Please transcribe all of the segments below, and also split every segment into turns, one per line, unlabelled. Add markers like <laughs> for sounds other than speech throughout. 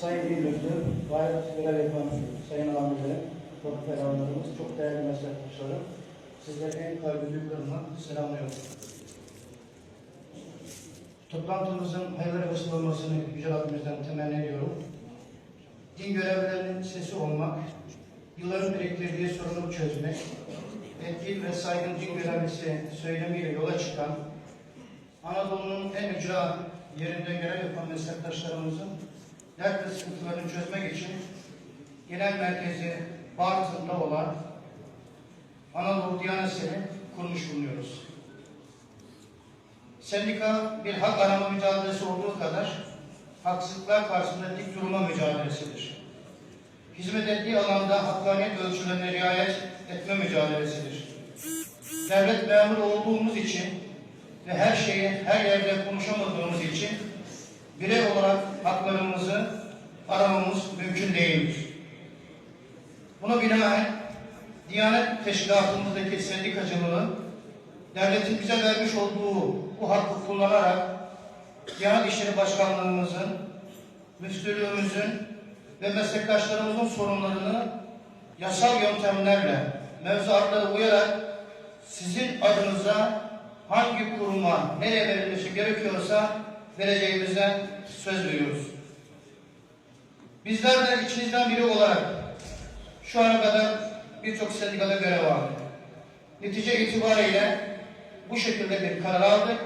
Sayın İl Müdürü, gayet görev yapan Sayın Amirlerim, profesörlerimiz, çok değerli meslektaşlarım, sizleri en kalbi duygularımla selamlıyorum. Toplantımızın hayırlı vesile olmasını Yüce Rabbimizden temenni ediyorum. Din görevlilerinin sesi olmak, yılların biriktirdiği sorunu çözmek dil ve saygın din görevlisi söylemiyle yola çıkan Anadolu'nun en ücra yerinde görev yapan meslektaşlarımızın dert ve sıkıntılarını çözmek için genel merkezi Bartın'da olan Anadolu Diyanetini kurmuş bulunuyoruz. Sendika bir hak arama mücadelesi olduğu kadar haksızlıklar karşısında dik durma mücadelesidir. Hizmet ettiği alanda hakkaniyet ölçülerine riayet etme mücadelesidir. Devlet memuru olduğumuz için ve her şeyi her yerde konuşamadığımız için Buna binaen Diyanet Teşkilatımızdaki sendikacılığı devletin bize vermiş olduğu bu hakkı kullanarak Diyanet İşleri Başkanlığımızın, müftülüğümüzün ve meslektaşlarımızın sorunlarını yasal yöntemlerle, mevzuatlara uyarak sizin adınıza hangi kuruma nereye verilmesi gerekiyorsa vereceğimize söz veriyoruz. Bizler de içinizden biri olarak şu ana kadar birçok sendikada görev aldık. Netice itibariyle bu şekilde bir karar aldık.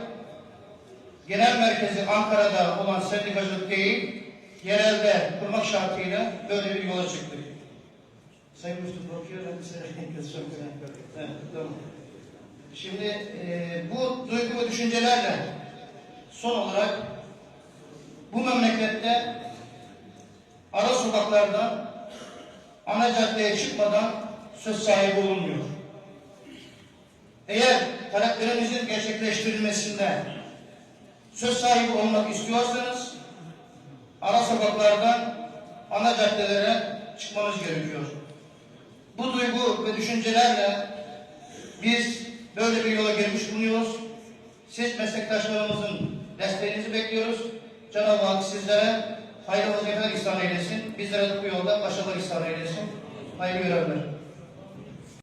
Genel merkezi Ankara'da olan sendikacılık değil, yerelde kurmak şartıyla böyle bir yola çıktık. Sayın Müslüm bakıyor, ben size. <laughs> Evet, tamam. Şimdi e, bu duygu ve düşüncelerle son olarak bu memlekette ara sokaklardan ana caddeye çıkmadan söz sahibi olunmuyor. Eğer taleplerimizin gerçekleştirilmesinde söz sahibi olmak istiyorsanız ara sokaklardan ana caddelere çıkmanız gerekiyor. Bu duygu ve düşüncelerle biz böyle bir yola girmiş bulunuyoruz. Siz meslektaşlarımızın desteğinizi bekliyoruz. Cenab-ı Hak sizlere hayırlı vazifeler ihsan eylesin. Bizlere bu yolda başarılar ihsan eylesin. Hayırlı görevler.